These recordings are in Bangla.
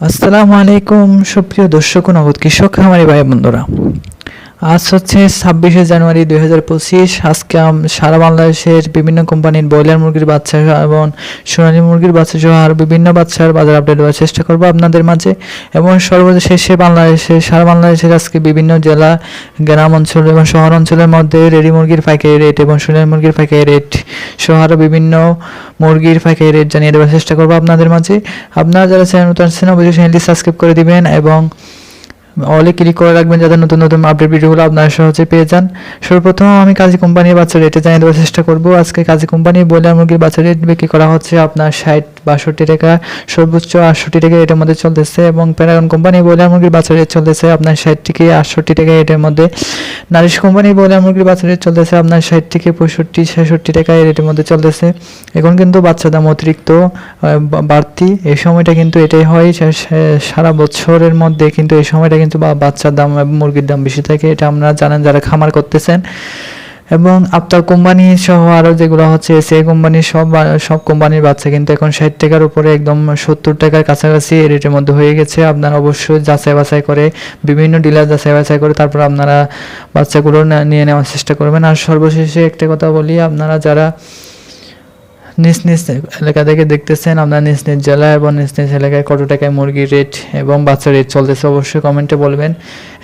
আসসালামু আলাইকুম সুপ্রিয় দর্শক নগদ কৃষক খামারি ভাই বন্ধুরা। আজ হচ্ছে ছাব্বিশে জানুয়ারি দুই হাজার পঁচিশ। আজকে সারা বাংলাদেশের বিভিন্ন কোম্পানির ব্রয়লার মুরগির বাচ্চা এবং সোনালী মুরগির বাচ্চা সহ আরও বিভিন্ন বাচ্চার বাজার আপডেট দেওয়ার চেষ্টা করব আপনাদের মাঝে। এবং সর্বশেষে বাংলাদেশে সারা বাংলাদেশের আজকে বিভিন্ন জেলা, গ্রাম অঞ্চল এবং শহর অঞ্চলের মধ্যে রেডি মুরগির পাইকারি রেট এবং সোনালী মুরগির পাইকারি রেট সহ আরও বিভিন্ন মুরগির পাইকারি রেট জানিয়ে দেওয়ার চেষ্টা করব আপনাদের মাঝে। আপনারা যারা চ্যানেল নতুন আসছেন অবশ্যই চ্যানেলটি সাবস্ক্রাইব করে দিবেন এবং অলে ক্লিক করে রাখবেন যাতে নতুন নতুন আপডেট ভিডিওগুলো আপনার সহজে পেয়ে যান। সর্বপ্রথম আমি কাজী কোম্পানির বাচ্চা রেটে জানিয়ে দেওয়ার চেষ্টা করব। আজকে কাজী কোম্পানি বলে মুরগির বাচ্চা রেট বিক্রি করা হচ্ছে আপনার ষাট বাষট্টি টাকা, সর্বোচ্চ আটষট্টি টাকা এটার মধ্যে চলতেছে এবং প্যারাগন কোম্পানি ব্রয়লার মুরগির বাচ্চা রেট চলতেছে আপনার ষাট থেকে আটষট্টি টাকা এটার মধ্যে। নারিশ কোম্পানি ব্রয়লার মুরগির বাচ্চা রেট চলতেছে আপনার ষাট থেকে পঁয়ষট্টি, ছেষট্টি টাকা এই রেটের মধ্যে চলতেছে। এখন কিন্তু বাচ্চা দাম অতিরিক্ত বাড়তি। এই সময়টা কিন্তু এটাই হয় সারা বছরের মধ্যে কিন্তু এই সময়টা কিন্তু বাচ্চার দাম মুরগির দাম বেশি থাকে, এটা আপনারা জানেন যারা খামার করতেছেন। এবং আপনার কোম্পানি সহ আরও যেগুলো হচ্ছে এসিআই কোম্পানির সব সব কোম্পানির বাচ্চা কিন্তু এখন ষাট টাকার উপরে একদম সত্তর টাকার কাছাকাছি রেটের মধ্যে হয়ে গেছে। আপনারা অবশ্যই যাচাই বাছাই করে, বিভিন্ন ডিলার যাচাই বাছাই করে তারপর আপনারা বাচ্চাগুলো নিয়ে নেওয়ার চেষ্টা করবেন। আর সর্বশেষে একটা কথা বলি, আপনারা যারা নিজ নিজ এলাকা থেকে দেখতেছেন, আপনার নিজ নিজ জেলা এবং নিজ নিজ এলাকায় কত টাকায় মুরগির রেট এবং বাচ্চা রেট চলতেছে অবশ্যই কমেন্টে বলবেন।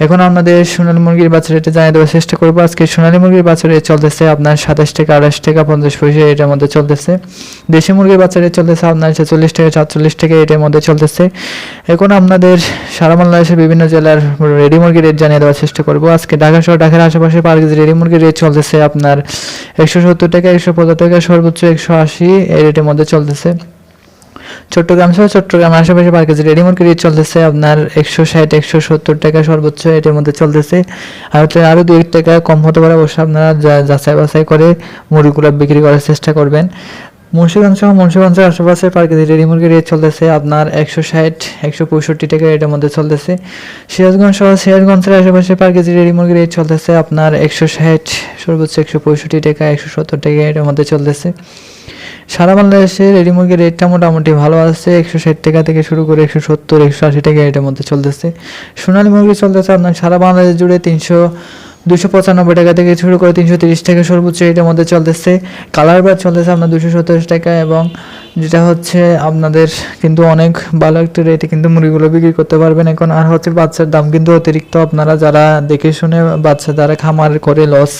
এখন আপনাদের সোনালী মুরগির বাচ্চা রেটে জানিয়ে দেওয়ার চেষ্টা করব। আজকে সোনালী মুরগির বাচ্চা রেট চলতেছে আপনার সাতাশ টাকা, আঠাশ টাকা, পঞ্চাশ পয়সা এটার মধ্যে চলতেছে। দেশি মুরগির বাচ্চা রেট চলতেছে আপনার ছেচল্লিশ টাকা, সাতচল্লিশ টাকা এটার মধ্যে চলতেছে। এখন আপনাদের সারা বাংলাদেশের বিভিন্ন জেলার রেডি মুরগির রেট জানিয়ে দেওয়ার চেষ্টা করব। আজকে ঢাকা শহর ঢাকার আশেপাশে পার কেজি রেডি মুরগির রেট চলতেছে আপনার একশো সত্তর টাকা, একশো পঁচাত্তর টাকা, সর্বোচ্চ একশো আশি এই রেটের মধ্যে চলতেছে। চট্টগ্রাম সহ চট্টগ্রামের আশেপাশে পার কেজি রেডি মুরগির রেট চলতেছে। আপনার একশো ষাট, একশো সত্তর টাকা সর্বোচ্চ এটার মধ্যে চলতেছে। আর হচ্ছে আরও দুই এক টাকা কম হতে পারে অবশ্যই আপনারা যাচাই বাছাই করে মুরগিগুলো বিক্রি করার চেষ্টা করবেন। মুন্সিগঞ্জ সহ মুন্সিগঞ্জের আশেপাশে পার কেজি রেডি মুরগির রেট চলতেছে আপনার একশো ষাট, একশো পঁয়ষট্টি টাকা এটার মধ্যে চলতেছে। সিরাজগঞ্জ সহ সিরাজগঞ্জের আশেপাশে পার কেজি রেডি মুরগির রেট চলতেছে আপনার একশো ষাট, সর্বোচ্চ একশো পঁয়ষট্টি টাকা, একশো সত্তর টাকা এটার মধ্যে চলতেছে। সারা বাংলাদেশে রেডি রেটটা মোটামুটি ভালো আছে, একশো ষাট টাকা থেকে শুরু করে একশো সত্তর, একশো আশি টাকা এটার মধ্যে চলতেছে। সোনালী মুরগি চলতেছে আপনার সারা বাংলাদেশ জুড়ে তিনশো দুশো পঁচানব্বই টাকা থেকে শুরু করে তিনশো তিরিশ টাকা সর্বোচ্চ এটার মধ্যে চলতেছে। কালার বার চলতেছে আপনার দুশো সত্তর টাকা এবং যেটা হচ্ছে আপনাদের কিন্তু অনেক ভালো একটা রেটে কিন্তু মুরগিগুলো বিক্রি করতে পারবেন এখন। আর হচ্ছে বাচ্চার দাম কিন্তু অতিরিক্ত। আপনারা যারা দেখে শুনে বাচ্চা যারা খামার করে লস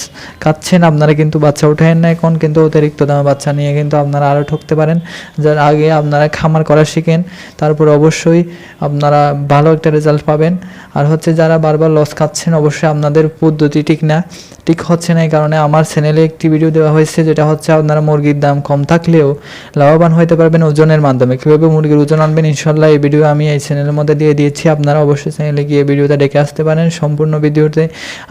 খাচ্ছেন, আপনারা কিন্তু বাচ্চা উঠায়েন না এখন। কিন্তু অতিরিক্ত দামে বাচ্চা নিয়ে কিন্তু আপনারা আরও ঠকতে পারেন। যার আগে আপনারা খামার করা শিখেন, তারপর অবশ্যই আপনারা ভালো একটা রেজাল্ট পাবেন। আর হচ্ছে যারা বারবার লস খাচ্ছেন, অবশ্যই আপনাদের পদ্ধতি ঠিক না ঠিক হচ্ছে না এই কারণে আমার চ্যানেলে একটি ভিডিও দেওয়া হয়েছে, যেটা হচ্ছে আপনারা মুরগির দাম কম থাকলেও লাভবান হতে পারবেন ওজনের মাধ্যমে। কীভাবে মুরগির ওজন আনবেন ইনশাল্লাহ এই ভিডিও আমি এই চ্যানেলের মধ্যে দিয়ে দিয়েছি। আপনারা অবশ্যই চ্যানেলে গিয়ে ভিডিওটা দেখে আসতে পারেন সম্পূর্ণ ভিডিওতে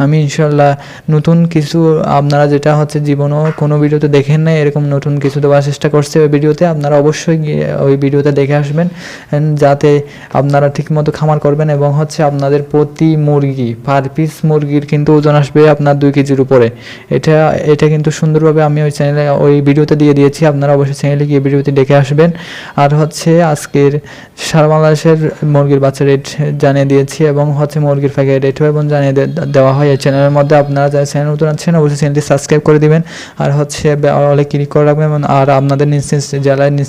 আমি ইনশাল্লাহ নতুন কিছু, আপনারা যেটা হচ্ছে জীবনও কোনো ভিডিওতে দেখেন না এরকম নতুন কিছু দেওয়ার চেষ্টা করছে ওই ভিডিওতে আপনারা অবশ্যই গিয়ে ওই ভিডিওতে দেখে আসবেন যাতে আপনারা ঠিকমতো খামার করবেন এবং হচ্ছে আপনাদের প্রতি মুরগি পার পিস মুরগির কিন্তু ওজন আসবে আপনার দুই কেজির উপরে। এটা এটা কিন্তু সুন্দরভাবে আমি ওই চ্যানেলে ওই ভিডিওতে দিয়ে দিয়েছি। আপনারা অবশ্যই চ্যানেলে গিয়ে ভিডিওতে দেখে আসবেন। আর হচ্ছে আজকের সারা বাংলাদেশের মুরগির বাচ্চা রেট জানিয়ে দিয়েছি এবং হচ্ছে মুরগির প্যাকেট রেটও এবং জানিয়ে দেওয়া হয়। এই চ্যানেলের মধ্যে আপনারা যারা চ্যানেল নতুন আছেন, অবশ্যই চ্যানেলটি সাবস্ক্রাইব করে দিবেন। আর হচ্ছে অলে ক্লিক করে রাখবেন। আর আপনাদের নিজ নিজ জেলায়, নিজ